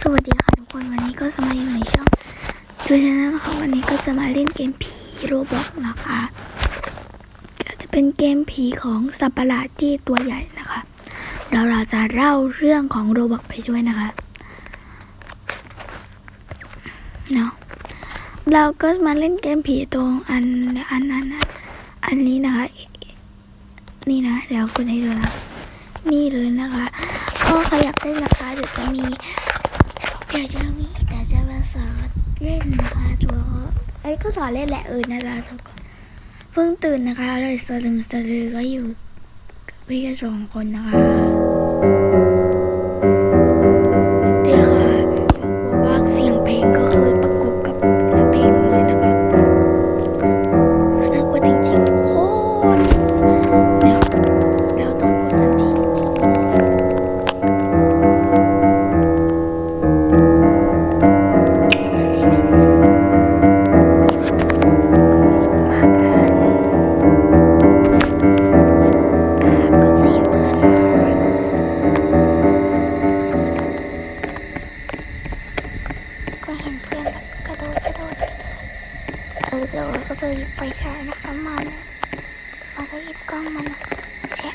สวัสดีค่ะทุกคนวันนี้ก็จะมาอยู่ในช่องจูชนะนะคะวันนี้ก็จะมาเล่นเกมผีโรบอกนะคะก็จะเป็นเกมผีของสัปะหลาดที่ตัวใหญ่นะคะแล้วเราจะเล่าเรื่องของโรบอกไปด้วยนะคะเนาะเราก็มาเล่นเกมผีตรงอันอันนั้นอันนี้นะคะ นี่นะเดี๋ยวคุณให้ดูนะนี่เลยนะคะก็ใครอยากได้ราคาเดี๋ยวจะมี เดี๋ยวจะมีแต่จะมาสอนเล่นนะคะตัวไอ้ก็สอนเล่นแหละเออนะคะทุกคนเพิ่งตื่นนะคะเลยสลืมสลือก็อยู่พี่กระสองคนนะคะ ก็จะหยิบไฟฉายนะคะมันเราก็หยิบกล้องมันะแช่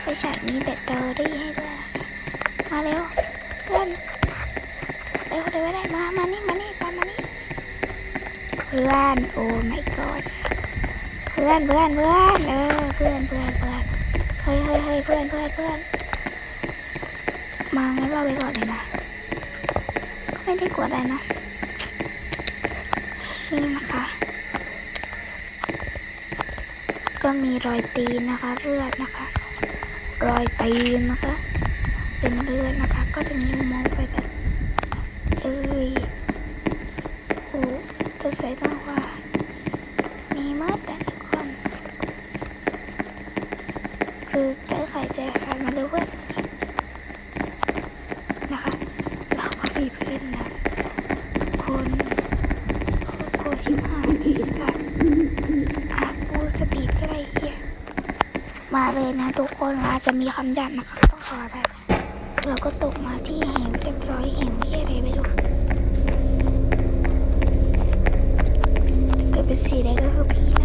ไฟฉายมีแบตเตอรี่ให้ด้วยมาเร็วเพื่อนเร็วเร็วได้มามานี่มานี่ตามมานี่เพื่อนโอ้ my god เพื่อนเพื่อนเพื่อนเออเพื่อนเพื่อนเพื่อนเฮ้ยเฮ้ยเฮ้ยเพื่อนเพื่อนเพื่อนมางั้นเราไปก่อนเลยนะไม่ได้กดอะไรนะ นี่นะคะ ก็มีรอยตีนนะคะ เลือดนะคะ รอยตีนนะคะ เป็นเลือดนะคะ ก็จะมีมองไปแบบเอ้ยโอ้ตัวใส่ต้องว่า มีมากแต่ทุกคน คือใจไข่ใจขาดมาเลยเว้ยนะคะ เราก็มีเพื่อนนะ คนโคชิมหายอีสัตว์อากูสปีดก็ได้เฮียมาเลย นะทุกคนอาจจะมีคำหยาบนะคะต้องขอไปเราก็ตกมาที่เหวเรียบร้อยเหวที่อะไรไม่รู้เกิดเป็นสีแดงก็คือผี